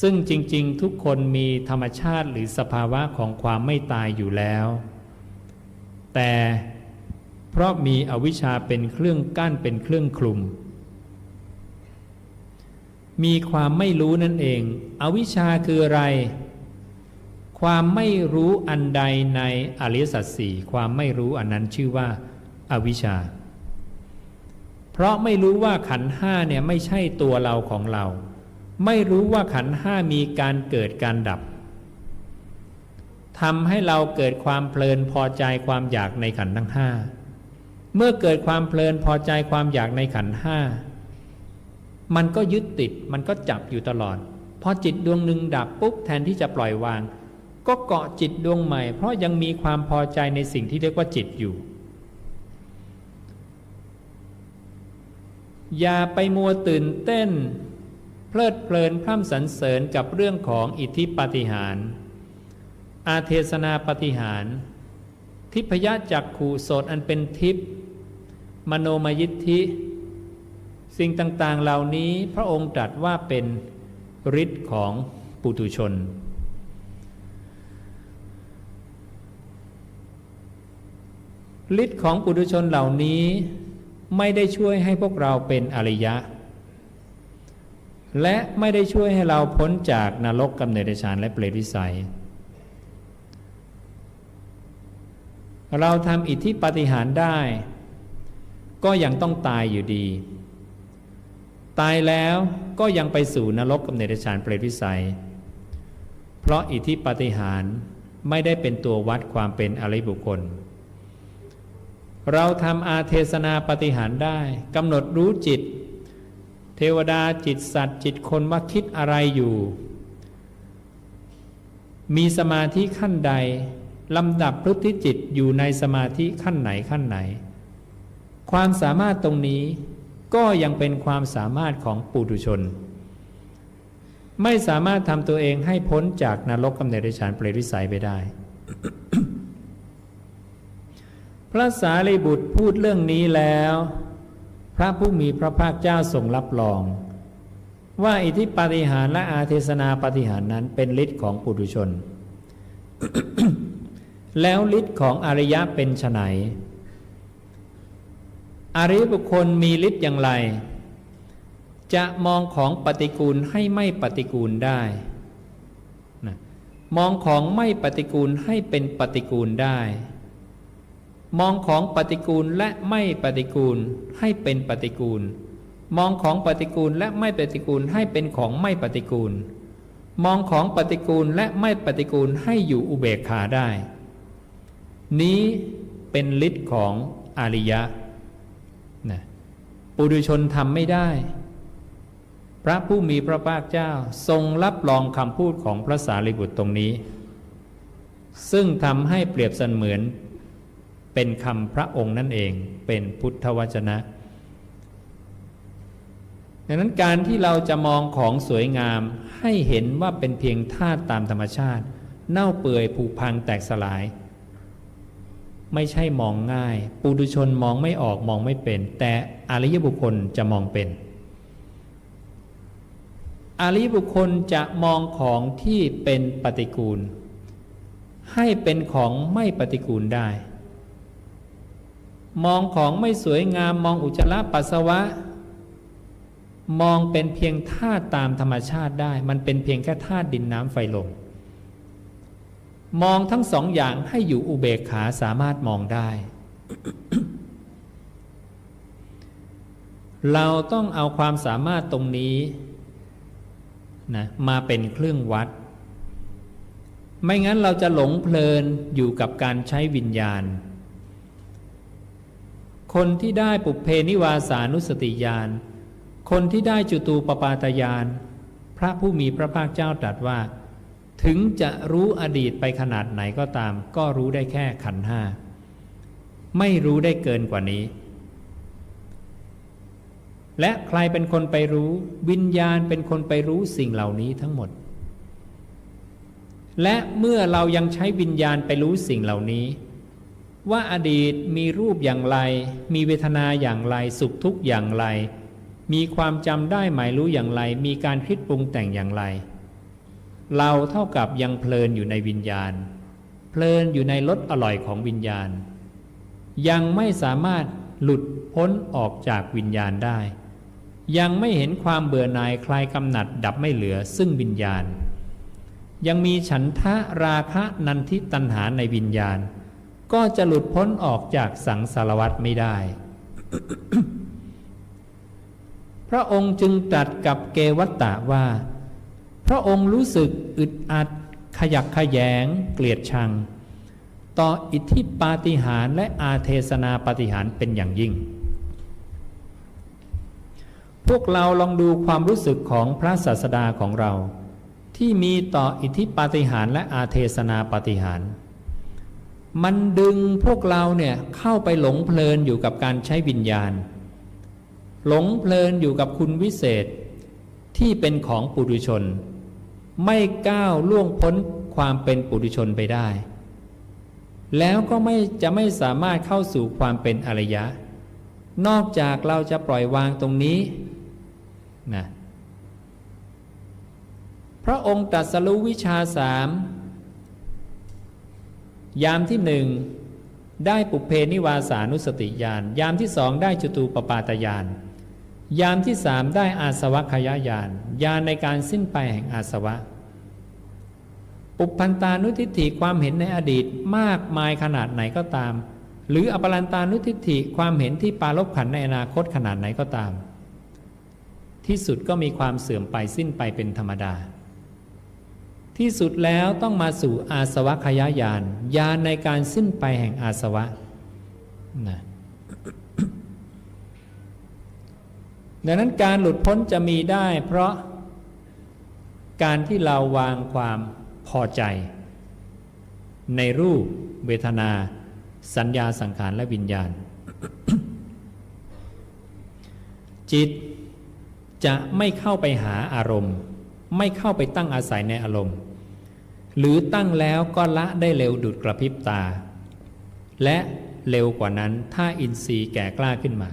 ซึ่งจริงๆ ทุกคนมีธรรมชาติหรือสภาวะของความไม่ตายอยู่แล้ว แต่เพราะมีอวิชชาเป็นเครื่องกั้นเป็นเครื่องคลุม มีความไม่รู้นั่นเอง อวิชชาคืออะไร ความไม่รู้อันใดในอริยสัจสี่ความไม่รู้อันนั้นชื่อว่าอาวิชชา เพราะไม่รู้ว่าขันห้าเนี่ยไม่ใช่ตัวเราของเรา ไม่รู้ว่าขันห้ามีการเกิดการดับทำให้เราเกิดความเพลินพอใจความอยากในขันทั้งห้าเมื่อเกิดความเพลินพอใจความอยากในขันห้ามันก็ยึดติดมันก็จับอยู่ตลอด พอจิตดวงหนึ่งดับปุ๊บแทนที่จะปล่อยวาง ก็เกาะจิตดวงใหม่ เพราะยังมีความพอใจในสิ่งที่เรียกว่าจิตอยู่ อย่าไปมัวตื่นเต้น เพลิดเพลินพร่ำสรรเสริญกับเรื่องของอิทธิปาฏิหารย์อาเทศนาปาฏิหารย์ทิพยจักขูโสดอันเป็นทิพมโนมยิทธิ สิ่งต่างๆเหล่านี้พระองค์ตรัสว่าเป็นฤทธิ์ของปุถุชน ฤทธิ์ของปุถุชนเหล่านี้ไม่ได้ช่วยให้พวกเราเป็นอริยะ และไม่ได้ช่วยให้เราพ้นจากนรกกำเนิดฌานและเปรตวิสัย เราทำอิทธิปฏิหารได้ ก็ยังต้องตายอยู่ดี ตายแล้วก็ยังไปสู่นรกกำเนิดฌานเปรตวิสัย เพราะอิทธิปฏิหารไม่ได้เป็นตัววัดความเป็นอริบุคคล เราทำอาเทศนาปฏิหารได้กำหนดรู้จิต เทวดาจิตสัตว์จิตคนว่าคิดอะไรอยู่ มีสมาธิขั้นใดลำดับพฤติจิตอยู่ในสมาธิขั้นไหนขั้นไหน ความสามารถตรงนี้ก็ยังเป็นความสามารถของปุถุชน ไม่สามารถทำตัวเองให้พ้นจากนรกกำเนิดฌานเปรตวิสัยไปได้ พระสารีบุตรพูดเรื่องนี้แล้ว พระผู้มีพระภาคเจ้าทรงรับรอง ว่าอิทธิปาฏิหารและอาเทศนาปาฏิหารนั้นเป็นฤทธิ์ของปุถุชน แล้วฤทธิ์ของอริยะเป็นไฉนอริยบุคคลมีฤทธิ์อย่างไร จะมองของปฏิกูลให้ไม่ปฏิกูลได้นะมองของไม่ปฏิกูลให้เป็นปฏิกูลได้ มองของปฏิกูลและไม่ปฏิกูลให้เป็นปฏิกูล มองของปฏิกูลและไม่ปฏิกูลให้เป็นของไม่ปฏิกูล มองของปฏิกูลและไม่ปฏิกูลให้อยู่อุเบกขาได้ นี้เป็นฤทธิ์ของอริยะนะปุถุชนทำไม่ได้ พระผู้มีพระภาคเจ้าทรงรับรองคำพูดของพระสารีบุตรตรงนี้ ซึ่งทำให้เปรียบเสมือน เป็นคำพระองค์นั่นเองเป็นพุทธวจนะ ดังนั้นการที่เราจะมองของสวยงามให้เห็นว่าเป็นเพียงธาตุตามธรรมชาติ เน่าเปื่อยผุพังแตกสลาย ไม่ใช่มองง่าย ปุถุชนมองไม่ออกมองไม่เป็น แต่อริยบุคคลจะมองเป็นอริยบุคคลจะมองของที่เป็นปฏิกูล ให้เป็นของไม่ปฏิกูลได้ มองของไม่สวยงามมองอุจจาระปัสสาวะ มองเป็นเพียงธาตุตามธรรมชาติได้ มันเป็นเพียงแค่ธาตุดินน้ำไฟลมมองทั้งสองอย่างให้อยู่อุเบกขาสามารถมองได้ เราต้องเอาความสามารถตรงนี้นะมาเป็นเครื่องวัด ไม่งั้นเราจะหลงเพลินอยู่กับการใช้วิญญาณ คนที่ได้ปุเพนิวาสานุสติญาณ คนที่ได้จุตูปปาตญาณ พระผู้มีพระภาคเจ้าตรัสว่า ถึงจะรู้อดีตไปขนาดไหนก็ตาม ก็รู้ได้แค่ขันห้า ไม่รู้ได้เกินกว่านี้ และใครเป็นคนไปรู้ วิญญาณเป็นคนไปรู้สิ่งเหล่านี้ทั้งหมด และเมื่อเรายังใช้วิญญาณไปรู้สิ่งเหล่านี้ ว่าอดีตมีรูปอย่างไร มีเวทนาอย่างไรสุขทุกข์อย่างไร มีความจำได้หมายรู้อย่างไร มีการคิดปรุงแต่งอย่างไร เราเท่ากับยังเพลินอยู่ในวิญญาณ เพลินอยู่ในรสอร่อยของวิญญาณ ยังไม่สามารถหลุดพ้นออกจากวิญญาณได้ ยังไม่เห็นความเบื่อหน่ายคลายกำหนัดดับไม่เหลือซึ่งวิญญาณ ยังมีฉันทะราคะนันทิตัณหาในวิญญาณ ก็จะหลุดพ้นออกจากสังสารวัฏไม่ได้ พระองค์จึงตรัสกับเกวัตตะว่า พระองค์รู้สึกอึดอัด ขยักขยแงเกลียดชัง ต่ออิทธิปาฏิหาริย์และอาเทศนาปาฏิหาริย์เป็นอย่างยิ่ง พวกเราลองดูความรู้สึกของพระศาสดาของเรา ที่มีต่ออิทธิปาฏิหาริย์และอาเทศนาปาฏิหาริย์ มันดึงพวกเราเนี่ยเข้าไปหลงเพลินอยู่กับการใช้วิญญาณ หลงเพลินอยู่กับคุณวิเศษที่เป็นของปุถุชน ไม่ก้าวล่วงพ้นความเป็นปุถุชนไปได้ แล้วก็ไม่จะไม่สามารถเข้าสู่ความเป็นอริยะ นอกจากเราจะปล่อยวางตรงนี้นะพระองค์ตรัสรู้วิชาสาม ยามที่หนึ่งได้ปุเพนิวาสานุสติญาณยามที่สองได้จตูปปาตญาณยามที่สามได้อาสวัคยายานญาณในการสิ้นไปแห่งอาสวะ ปุพันตานุทิฏฐิความเห็นในอดีตมากมายขนาดไหนก็ตาม หรืออปรันตานุทิฏฐิความเห็นที่ปาลบขันในอนาคตขนาดไหนก็ตาม ที่สุดก็มีความเสื่อมไปสิ้นไปเป็นธรรมดา ที่สุดแล้วต้องมาสู่อาสวะขยายานญาณในการสิ้นไปแห่งอาสวะนะดังนั้นการหลุดพ้นจะมีได้เพราะการที่เราวางความพอใจ ในรูปเวทนา สัญญาสังขารและวิญญาณ จิตจะไม่เข้าไปหาอารมณ์ ไม่เข้าไปตั้งอาศัยในอารมณ์ หรือตั้งแล้วก็ละได้เร็วดุดกระพริบตา และเร็วกว่านั้นถ้าอินทรีย์แก่กล้าขึ้นมา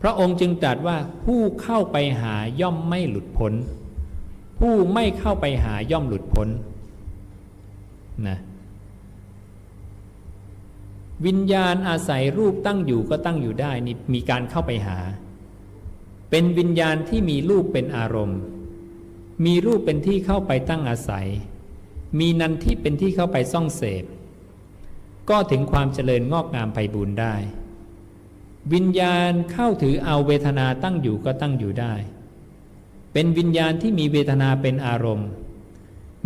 พระองค์จึงตรัสว่าผู้เข้าไปหาย่อมไม่หลุดพ้น ผู้ไม่เข้าไปหาย่อมหลุดพ้นนะวิญญาณอาศัยรูปตั้งอยู่ก็ตั้งอยู่ได้นี่มีการเข้าไปหา เป็นวิญญาณที่มีรูปเป็นอารมณ์ มีรูปเป็นที่เข้าไปตั้งอาศัย มีนันที่เป็นที่เข้าไปซ่องเสพ ก็ถึงความเจริญงอกงามไพบูรได้ วิญญาณเข้าถือเอาเวทนาตั้งอยู่ก็ตั้งอยู่ได้ เป็นวิญญาณที่มีเวทนาเป็นอารมณ์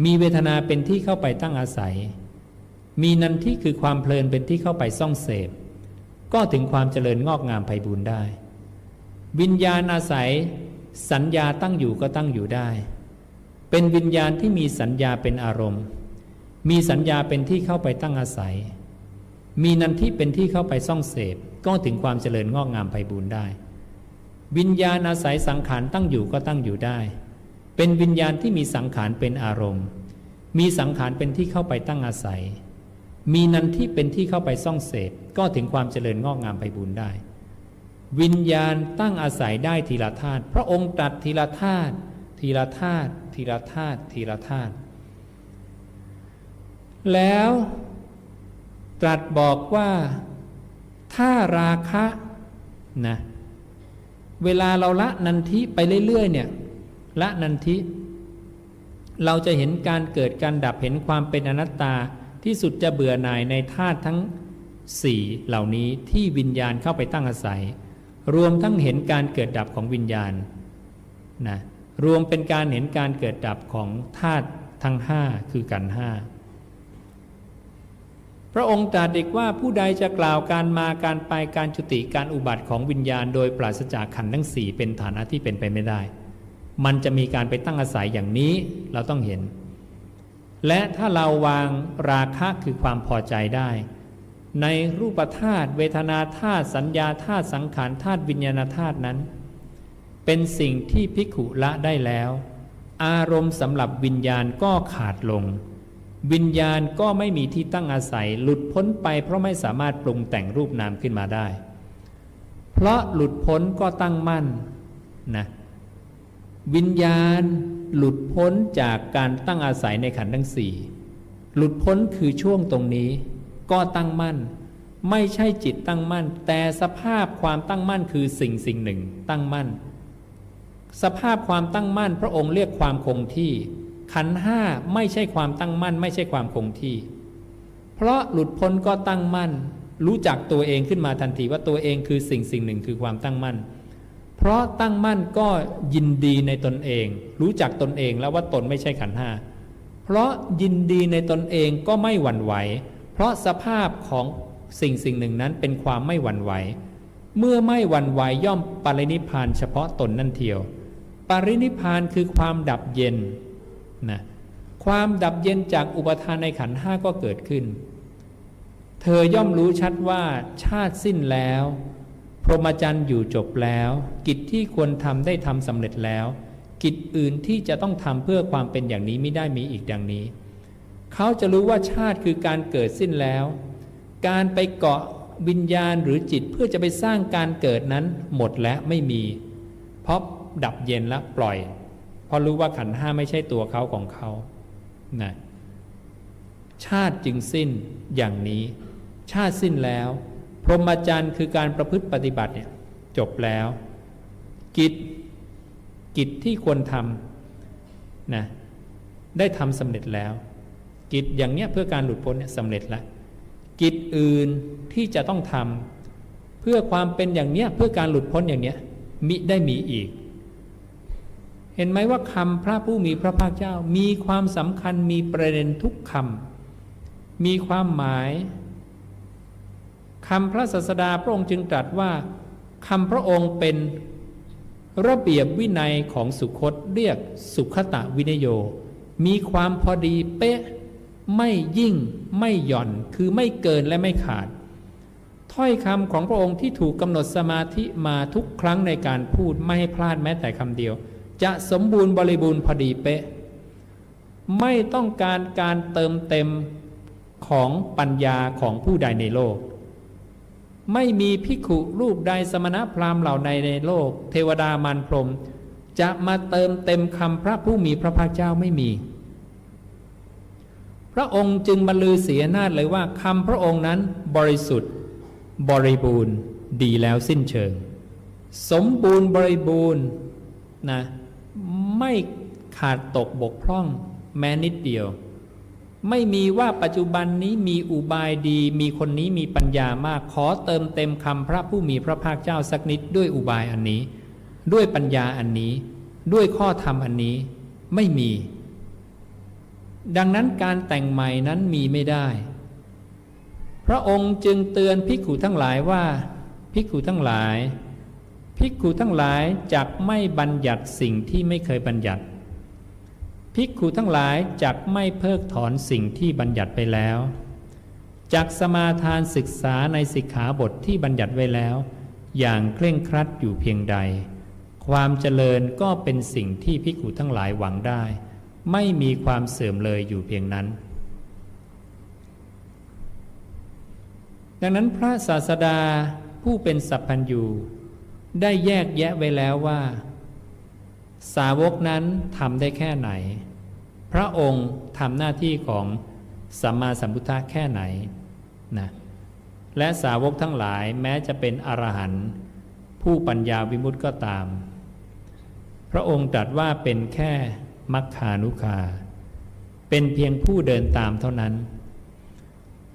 มีเวทนาเป็นที่เข้าไปตั้งอาศัย มีนันที่คือความเพลินเป็นที่เข้าไปซ่องเสพ ก็ถึงความเจริญงอกงามไพบูรได้ วิญญาณอาศัย สัญญาตั้งอยู่ก็ตั้งอยู่ได้ เป็นวิญญาณที่มีสัญญาเป็นอารมณ์ มีสัญญาเป็นที่เข้าไปตั้งอาศัย มีนันที่เป็นที่เข้าไปซ่องเสพก็ถึงความเจริญงอกงามไพบูรณ์ได้ วิญญาณอาศัยสังขารตั้งอยู่ก็ตั้งอยู่ได้ เป็นวิญญาณที่มีสังขารเป็นอารมณ์ มีสังขารเป็นที่เข้าไปตั้งอาศัย มีนันที่เป็นที่เข้าไปซ่องเสพก็ถึงความเจริญงอกงามไพบูรณ์ได้ วิญญาณตั้งอาศัยได้ทีละธาตุพระองค์ตรัสทีละธาตุทีละธาตุ ทีละธาตุทีละธาตุแล้วตรัสบอกว่าถ้าราคะนะเวลาเราละนันทิไปเรื่อยๆเนี่ยละนันทิเราจะเห็นการเกิดการดับเห็นความเป็นอนัตตาที่สุดจะเบื่อหน่ายในธาตุทั้งสี่เหล่านี้ที่วิญญาณเข้าไปตั้งอาศัย รวมทั้งเห็นการเกิดดับของวิญญาณนะ รวมเป็นการเห็นการเกิดดับของธาตุทั้งห้าคือกันห้าพระองค์ตรัสอีกว่าผู้ใดจะกล่าวการมาการไปการจุติการอุบัติของวิญญาณ โดยปราศจากขันธ์ทั้งสี่เป็นฐานะที่เป็นไปไม่ได้ มันจะมีการไปตั้งอาศัยอย่างนี้เราต้องเห็น และถ้าเราวางราคะคือความพอใจได้ ในรูปธาตุเวทนาธาตุสัญญาธาตุสังขารธาตุวิญญาณธาตุนั้น เป็นสิ่งที่ภิกขุละได้แล้ว อารมณ์สำหรับวิญญาณก็ขาดลง วิญญาณก็ไม่มีที่ตั้งอาศัยหลุดพ้นไปเพราะไม่สามารถปรุงแต่งรูปนามขึ้นมาได้ เพราะหลุดพ้นก็ตั้งมั่นนะวิญญาณหลุดพ้นจากการตั้งอาศัยในขันธ์ทั้งสี่หลุดพ้นคือช่วงตรงนี้ ก็ตั้งมั่น ไม่ใช่จิตตั้งมั่น แต่สภาพความตั้งมั่นคือสิ่งสิ่งหนึ่ง ตั้งมั่น สภาพความตั้งมั่น พระองค์เรียกความคงที่ ขันห้าไม่ใช่ความตั้งมั่น ไม่ใช่ความคงที่ เพราะหลุดพ้นก็ตั้งมั่น รู้จักตัวเองขึ้นมาทันทีว่าตัวเองคือสิ่งสิ่งหนึ่งคือความตั้งมั่น เพราะตั้งมั่นก็ยินดีในตนเอง รู้จักตนเองแล้วว่าตนไม่ใช่ขันห้าเพราะยินดีในตนเองก็ไม่หวั่นไหว เพราะสภาพของสิ่งสิ่งหนึ่งนั้นเป็นความไม่หวั่นไหว เมื่อไม่หวั่นไหวย่อมปรินิพพานเฉพาะตนนั่นเทียว ปรินิพานคือความดับเย็นนะความดับเย็นจากอุปทานในขันห้าก็เกิดขึ้น เธอย่อมรู้ชัดว่าชาติสิ้นแล้ว พรหมจรรย์อยู่จบแล้ว กิจที่ควรทำได้ทำสำเร็จแล้ว กิจอื่นที่จะต้องทำเพื่อความเป็นอย่างนี้ไม่ได้มีอีกดังนี้ เขาจะรู้ว่าชาติคือการเกิดสิ้นแล้ว การไปเกาะวิญญาณหรือจิตเพื่อจะไปสร้างการเกิดนั้นหมดแล้วไม่มี เพราะ ดับเย็นแล้วปล่อย เพราะรู้ว่าขันห้าไม่ใช่ตัวเขาของเขานะชาติจึงสิ้นอย่างนี้ ชาติสิ้นแล้ว พรหมจรรย์คือการประพฤติปฏิบัติเนี่ยจบแล้ว กิจกิจที่ควรทำนะได้ทำสำเร็จแล้ว กิจอย่างเนี้ยเพื่อการหลุดพ้นเนี่ยสำเร็จแล้ว กิจอื่นที่จะต้องทำเพื่อความเป็นอย่างเนี้ยเพื่อการหลุดพ้นอย่างเนี้ยมิได้มีอีก เห็นไหมว่าคำพระผู้มีพระภาคเจ้า มีความสำคัญมีประเด็นทุกคำมีความหมายคำพระศาสดาพระองค์จึงตรัสว่าคำพระองค์เป็นระเบียบวินัยของสุคตเรียกสุขตะวินโย มีความพอดีเป๊ะ ไม่ยิ่งไม่หย่อนคือไม่เกินและไม่ขาด ถ้อยคำของพระองค์ที่ถูกกำหนดสมาธิมาทุกครั้งในการพูดไม่ให้พลาดแม้แต่คำเดียว จะสมบูรณ์บริบูรณ์พอดีเป๊ะ ไม่ต้องการการเติมเต็มของปัญญาของผู้ใดในโลก ไม่มีภิขุรูปใดสมณพราหมณ์เหล่าใดในโลก เทวดามารพรหมจะมาเติมเต็มคำพระผู้มีพระภาคเจ้าไม่มี พระองค์จึงบรรลือเสียนาฏเลยว่าคำพระองค์นั้นบริสุทธิ์ บริบูรณ์ดีแล้วสิ้นเชิง สมบูรณ์บริบูรณ์นะ ไม่ขาดตกบกพร่องแม้นิดเดียว ไม่มีว่าปัจจุบันนี้มีอุบายดี มีคนนี้มีปัญญามากขอเติมเต็มคำพระผู้มีพระภาคเจ้าสักนิดด้วยอุบายอันนี้ ด้วยปัญญาอันนี้ ด้วยข้อธรรมอันนี้ไม่มี ดังนั้นการแต่งใหม่นั้นมีไม่ได้ พระองค์จึงเตือนภิกขุทั้งหลายว่าภิกขุทั้งหลาย ภิกขุทั้งหลายจักไม่บัญญัติสิ่งที่ไม่เคยบัญญัติ ภิกขุทั้งหลายจักไม่เพิกถอนสิ่งที่บัญญัติไปแล้วจักสมาทานศึกษาในสิกขาบทที่บัญญัติไว้แล้ว อย่างเคร่งครัดอยู่เพียงใด ความเจริญก็เป็นสิ่งที่ภิกขุทั้งหลายหวังได้ ไม่มีความเสื่อมเลยอยู่เพียงนั้น ดังนั้นพระศาสดาผู้เป็นสัพพัญญู ได้แยกแยะไว้แล้วว่า สาวกนั้นทำได้แค่ไหน พระองค์ทำหน้าที่ของสัมมาสัมพุทธะแค่ไหนนะและสาวกทั้งหลายแม้จะเป็นอรหันต์ผู้ปัญญาวิมุตติก็ตาม พระองค์ตรัสว่าเป็นแค่มัคคานุคา เป็นเพียงผู้เดินตามเท่านั้น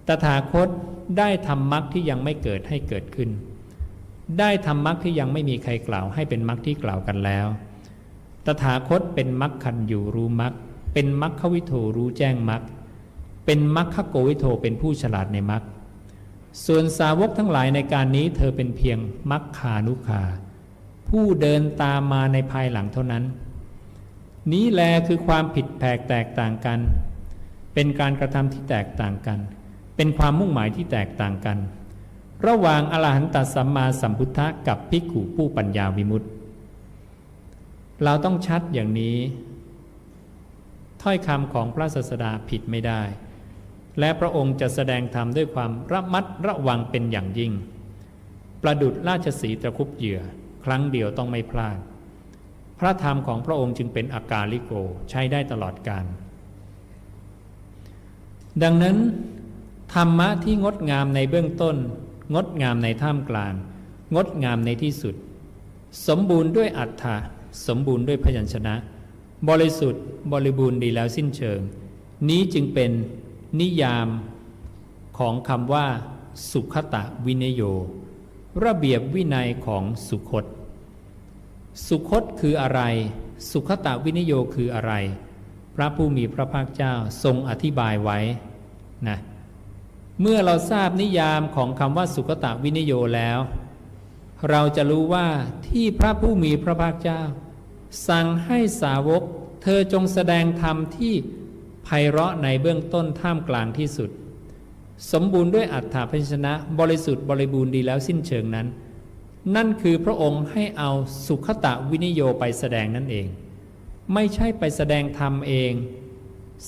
ตถาคตได้ทำมรรคที่ยังไม่เกิดให้เกิดขึ้น ได้ทำมรรคที่ยังไม่มีใครกล่าวให้เป็นมรรคที่กล่าวกันแล้ว ตถาคตเป็นมรรคคันอยู่รู้มรรค เป็นมรรควิโถรู้แจ้งมรรค เป็นมรรคโกวิโทเป็นผู้ฉลาดในมรรค ส่วนสาวกทั้งหลายในการนี้เธอเป็นเพียงมัคคานุคาผู้เดินตามมาในภายหลังเท่านั้น นี้แลคือความผิดแผกแตกต่างกัน เป็นการกระทำที่แตกต่างกัน เป็นความมุ่งหมายที่แตกต่างกัน ระหว่างอรหันตสัมมาสัมพุทธะกับภิกขุผู้ปัญญาวิมุตติ เราต้องชัดอย่างนี้ ถ้อยคำของพระศาสดาผิดไม่ได้ และพระองค์จะแสดงธรรมด้วยความระมัดระวังเป็นอย่างยิ่ง ประดุดราชสีตะคุบเหยื่อ ครั้งเดียวต้องไม่พลาดพพระธรรมของพระองค์จึงเป็นอากาลิโกใช้ได้ตลอดกาลดังนั้น ธรรมะที่งดงามในเบื้องต้น งดงามในท่ามกลาง งดงามในที่สุด สมบูรณ์ด้วยอัฏฐะสมบูรณ์ด้วยพยัญชนะ บริสุทธิ์บริบูรณ์ดีแล้วสิ้นเชิง นี้จึงเป็นนิยามของคำว่า สุขตะวินโย ระเบียบวินัยของสุคต สุคตคืออะไร สุขตะวินโยคืออะไร พระผู้มีพระภาคเจ้าทรงอธิบายไว้นะ เมื่อเราทราบนิยามของคำว่าสุขตะวินิโยแล้ว เราจะรู้ว่าที่พระผู้มีพระภาคเจ้า สั่งให้สาวก เธอจงแสดงธรรมที่ไพเราะในเบื้องต้นท่ามกลางที่สุด สมบูรณ์ด้วยอัฏฐพัญชนะ บริสุทธิ์บริบูรณ์ดีแล้วสิ้นเชิงนั้น นั่นคือพระองค์ให้เอาสุขตะวินิโยไปแสดงนั่นเอง ไม่ใช่ไปแสดงธรรมเอง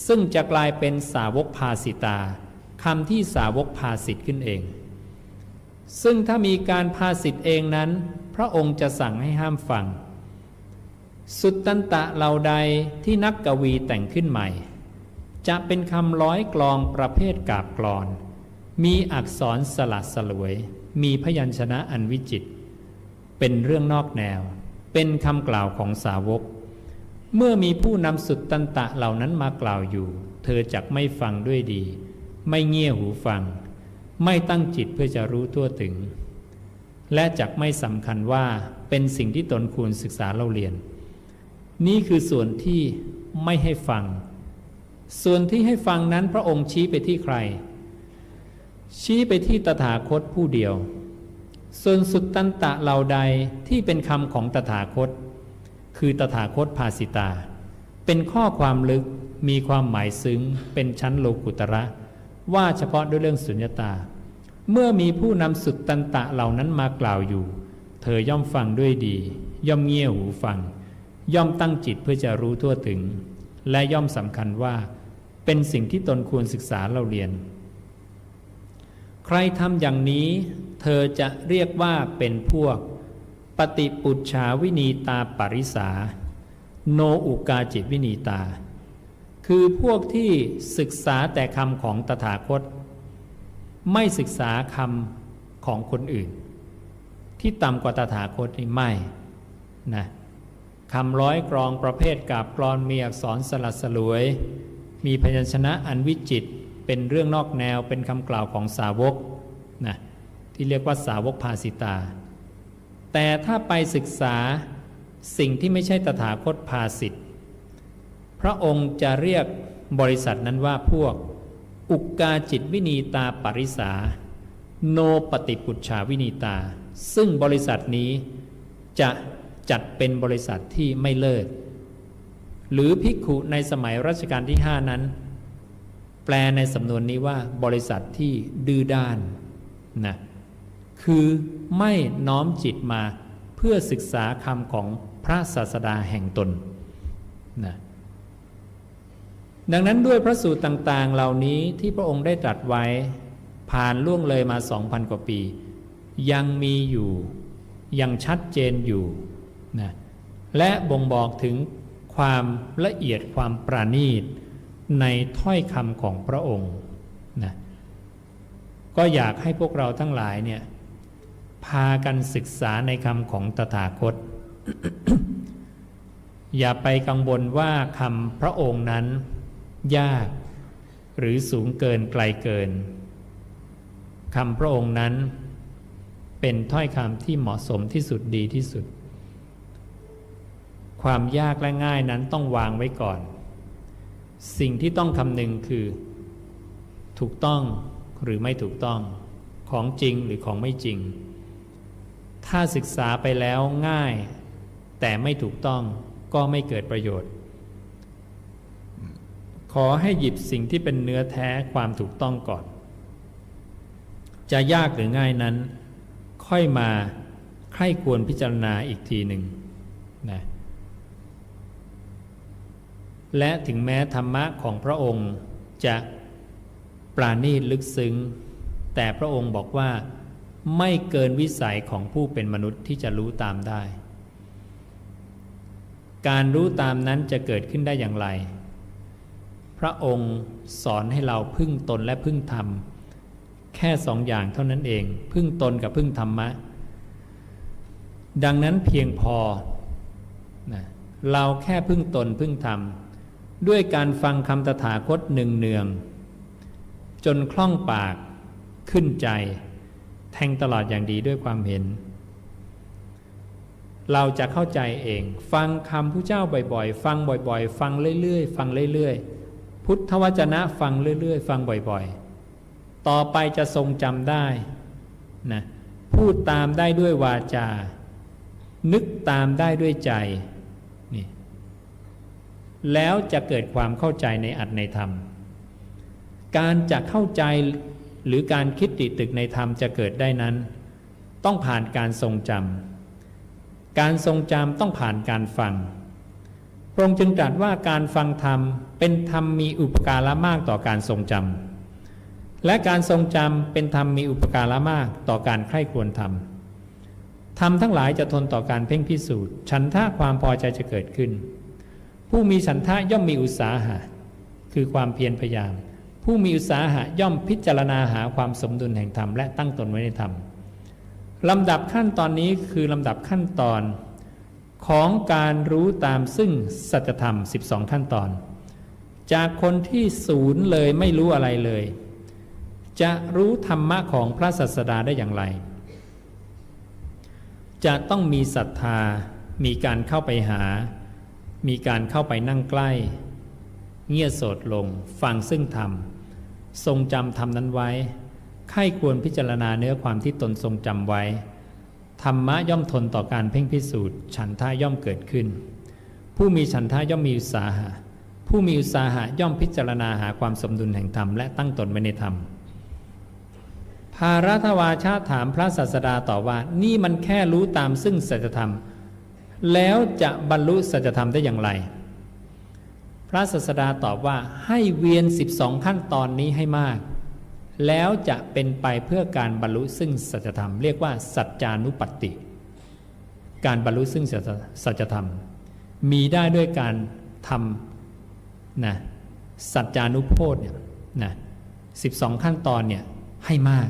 ซึ่งจะกลายเป็นสาวกภาสิตา คำที่สาวกภาสิทธิ์ขึ้นเอง ซึ่งถ้ามีการภาสิทธิ์เองนั้น พระองค์จะสั่งให้ห้ามฟัง สุตตันตะเหล่าใดที่นักกวีแต่งขึ้นใหม่ จะเป็นคำร้อยกลองประเภทกาบกลอน มีอักษรสลัดสลวย มีพยัญชนะอันวิจิต เป็นเรื่องนอกแนว เป็นคำกล่าวของสาวก เมื่อมีผู้นำสุดตันตะเหล่านั้นมากล่าวอยู่ เธอจักไม่ฟังด้วยดี ไม่เงี่ยหูฟัง ไม่ตั้งจิตเพื่อจะรู้ทั่วถึง และจักไม่สำคัญว่าเป็นสิ่งที่ตนควรศึกษาเล่าเรียน นี่คือส่วนที่ไม่ให้ฟัง ส่วนที่ให้ฟังนั้นพระองค์ชี้ไปที่ใคร ชี้ไปที่ตถาคตผู้เดียว ส่วนสุดตันตะเหล่าใดที่เป็นคำของตถาคต คือตถาคตภาสิตา เป็นข้อความลึกมีความหมายซึ้งเป็นชั้นโลกุตระ ว่าเฉพาะด้วยเรื่องสุญญตา เมื่อมีผู้นำสุดตันตะเหล่านั้นมากล่าวอยู่ เธอย่อมฟังด้วยดี ย่อมเงี่ยหูฟัง ย่อมตั้งจิตเพื่อจะรู้ทั่วถึง และย่อมสำคัญว่า เป็นสิ่งที่ตนควรศึกษาเราเรียน ใครทำอย่างนี้ เธอจะเรียกว่าเป็นพวก ปฏิปุจฉาวินีตาปริสา โนอุกาจิตวินีตา คือพวกที่ศึกษาแต่คำของตถาคต ไม่ศึกษาคำของคนอื่น ที่ต่ำกว่าตถาคตนี่ไม่นะคำร้อยกรองประเภทกาบกรอนมีอักษรสลัดสลวย มีพยัญชนะอันวิจิตเป็นเรื่องนอกแนวเป็นคำกล่าวของสาวกนะที่เรียกว่าสาวกภาสิตา แต่ถ้าไปศึกษาสิ่งที่ไม่ใช่ตถาคตภาสิทธ พระองค์จะเรียกบริษัทนั้นว่าพวก อุกกาจิตวินีตาปริสา โนปฏิปุจฉาวินีตา ซึ่งบริษัทนี้จะจัดเป็นบริษัทที่ไม่เลิศหรือภิกขุในสมัยรัชกาลที่ห้านั้น แปลในสำนวนนี้ว่าบริษัทที่ดื้อด้านนะคือไม่น้อมจิตมาเพื่อศึกษาคำของพระศาสดาแห่งตนนะ ดังนั้นด้วยพระสูตรต่างๆ เหล่านี้ที่พระองค์ได้ตรัสไว้ ผ่านล่วงเลยมาสองพันกว่าปี ยังมีอยู่ ยังชัดเจนอยู่นะและบ่งบอกถึงความละเอียดความปราณีต ในถ้อยคำของพระองค์นะก็อยากให้พวกเราทั้งหลายเนี่ยพากันศึกษาในคำของตถาคต อย่าไปกังวลว่าคำพระองค์นั้น ยาก หรือสูงเกินไกลเกินคำพระองค์นั้น เป็นถ้อยคำที่เหมาะสมที่สุดดีที่สุด ความยากและง่ายนั้นต้องวางไว้ก่อน สิ่งที่ต้องคำนึงคือ ถูกต้องหรือไม่ถูกต้อง ของจริงหรือของไม่จริง ถ้าศึกษาไปแล้วง่าย แต่ไม่ถูกต้องก็ไม่เกิดประโยชน์ ขอให้หยิบสิ่งที่เป็นเนื้อแท้ความถูกต้องก่อน จะยากหรือง่ายนั้น ค่อยมาใคร่ควรพิจารณาอีกทีหนึ่งนะและถึงแม้ธรรมะของพระองค์จะปราณีตลึกซึ้ง แต่พระองค์บอกว่าไม่เกินวิสัยของผู้เป็นมนุษย์ที่จะรู้ตามได้ การรู้ตามนั้นจะเกิดขึ้นได้อย่างไร ระองค์สอนให้เราพึ่งตนและพึ่งธรรม แค่สองอย่างเท่านั้นเอง พึ่งตนกับพึ่งธรรมะ ดังนั้นเพียงพอนะเราแค่พึ่งตนพึ่งธรรม ด้วยการฟังคำตถาคตหนึ่งเนือง จนคล่องปากขึ้นใจ แทงตลอดอย่างดีด้วยความเห็น เราจะเข้าใจเอง ฟังคำผู้เจ้าบ่อยๆ ฟังบ่อยๆ ฟังเรื่อยๆ ฟังเรื่อยๆ พุทธวจนะฟังเรื่อยๆ ฟังบ่อยๆ ต่อไปจะทรงจำได้นะพูดตามได้ด้วยวาจา นึกตามได้ด้วยใจนี่แล้วจะเกิดความเข้าใจในอัตในธรรม การจะเข้าใจหรือการคิดติตึกในธรรมจะเกิดได้นั้น ต้องผ่านการทรงจำการทรงจำต้องผ่านการฟัง พระองค์จึงตรัสว่าการฟังธรรมเป็นธรรมมีอุปการะมากต่อการทรงจำและการทรงจำเป็นธรรมมีอุปการะมากต่อการใคร่ควรธรรมธรรมทั้งหลายจะทนต่อการเพ่งพิสูจน์ ฉันท่าความพอใจจะเกิดขึ้น ผู้มีฉันทะย่อมมีอุตสาหะ คือความเพียรพยายาม ผู้มีอุตสาหะย่อมพิจารณาหาความสมดุลแห่งธรรมและตั้งตนไว้ในธรรมลำดับขั้นตอนนี้คือลำดับขั้นตอน ของการรู้ตามซึ่งสัจธรรม 12 ขั้นตอน จากคนที่ศูนย์เลยไม่รู้อะไรเลย จะรู้ธรรมะของพระศาสดาได้อย่างไร จะต้องมีศรัทธา มีการเข้าไปหา มีการเข้าไปนั่งใกล้ เงียยโสดลง ฟังซึ่งธรรม ทรงจำธรรมนั้นไว้ ใครควรพิจารณาเนื้อความที่ตนทรงจำไว้ ธรรมะย่อมทนต่อการเพ่งพิสูจน์ ฉันทาย่อมเกิดขึ้น ผู้มีฉันทาย่อมมีอุตสาหะ ผู้มีอุตสาหะย่อมพิจารณาหาความสมดุลแห่งธรรมและตั้งตนไว้ในธรรม ภารัตวาชาถามพระศาสดาต่อว่า นี่มันแค่รู้ตามซึ่งสัจธรรม แล้วจะบรรลุสัจธรรมได้อย่างไร พระศาสดาตอบว่าให้เวียน 12 ขั้นตอนนี้ให้มาก แล้วจะเป็นไปเพื่อการบรรลุซึ่งสัจธรรมเรียกว่าสัจจานุปัตติ การบรรลุซึ่งสัจธรรม มีได้ด้วยการทำนะสัจจานุโพธเนี่ยนะ12ขั้นตอนเนี่ยให้มาก